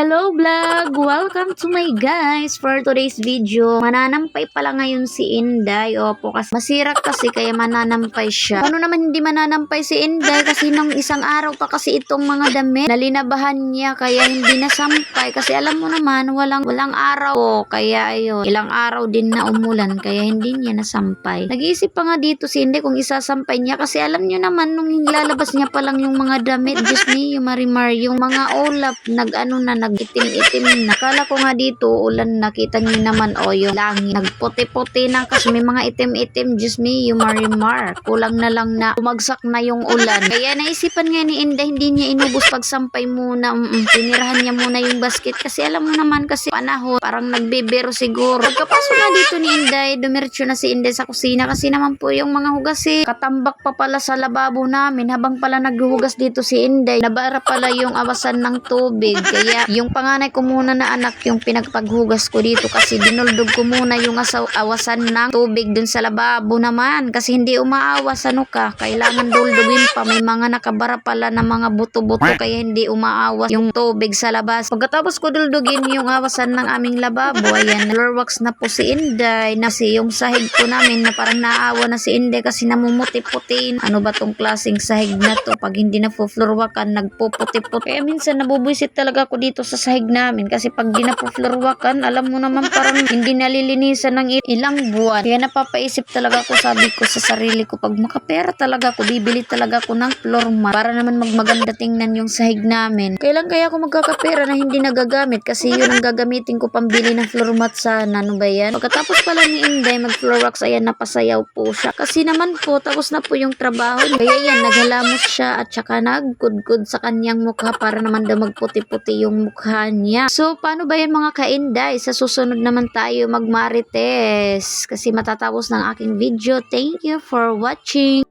Welcome to my guys for today's video. Mananampay pala ngayon si Inday. Opo, kasi masira kasi kaya mananampay siya. Ano naman hindi mananampay si Inday kasi nung isang araw pa kasi itong mga damit nalinabahan niya kaya hindi nasampay kasi alam mo naman walang walang araw. Kaya ayun, ilang araw din na umulan kaya hindi niya nasampay. Nag-iisip pa nga dito si Inday kung isasampay niya kasi alam niyo naman nung lalabas niya pa lang yung mga damit, Diyos yung marimar, yung mga ulap, nag-ano na, nag-itim-itim na. Kala ko nga dito, ulan nakita niyo naman, o yung langit, nagputi-puti na kasi may mga itim-itim, Diyos me, yung marimar. Kulang na lang na umagsak na yung ulan. Kaya naisipan nga ni Inday, hindi niya inubos pagsampay muna, mm tinirahan niya muna yung basket kasi alam mo naman kasi panahon, parang nagbibiro siguro. Pagkapasok nga dito ni Inday, dumiretso na si Inday sa kusina kasi naman po yung mga hugas eh, katambak pa pala sa lababo namin habang pala naghuhugas dito si Inday, nabara pala yung awasan ng tubig. Kaya yung panganay ko muna na anak yung pinagpaghugas ko dito kasi dinuldog ko muna yung asaw- awasan ng tubig dun sa lababo naman kasi hindi umaawas ano ka, kailangan duldugin pa may mga nakabara pala na mga buto-buto kaya hindi umaawas yung tubig sa labas. Pagkatapos ko duldugin yung awasan ng aming lababo, ayan, floor wax na po si Inday na si yung sahig ko namin na parang naawa na si Inday kasi namumuti-putin. Ano ba tong klaseng sahig na to? Pag hindi na po floor wakan, nagpuputi-puti. Kaya minsan nabubuisit talaga ako dito sa sahig namin kasi pag di na po floor wakan, alam mo naman parang hindi nalilinisan ng il- ilang buwan. Kaya napapaisip talaga ako, sabi ko sa sarili ko, pag makapera talaga ako, bibili talaga ako ng floor mat para naman magmaganda tingnan yung sahig namin. Kailan kaya ako magkakapera na hindi nagagamit kasi yun ang gagamitin ko pambili ng floor mat sana. Ano ba yan? Pagkatapos pala ni Inday mag floor wax, ayan napasayaw po siya. Kasi naman po, tapos na po yung trabaho. Kaya yan, naghalamos siya at saka nagkudkod sa kanyang mukha para naman daw magputi-puti yung mukha niya. So, paano ba yan mga ka-Inday? Sa susunod naman tayo magmarites kasi matatapos ng aking video. Thank you for watching.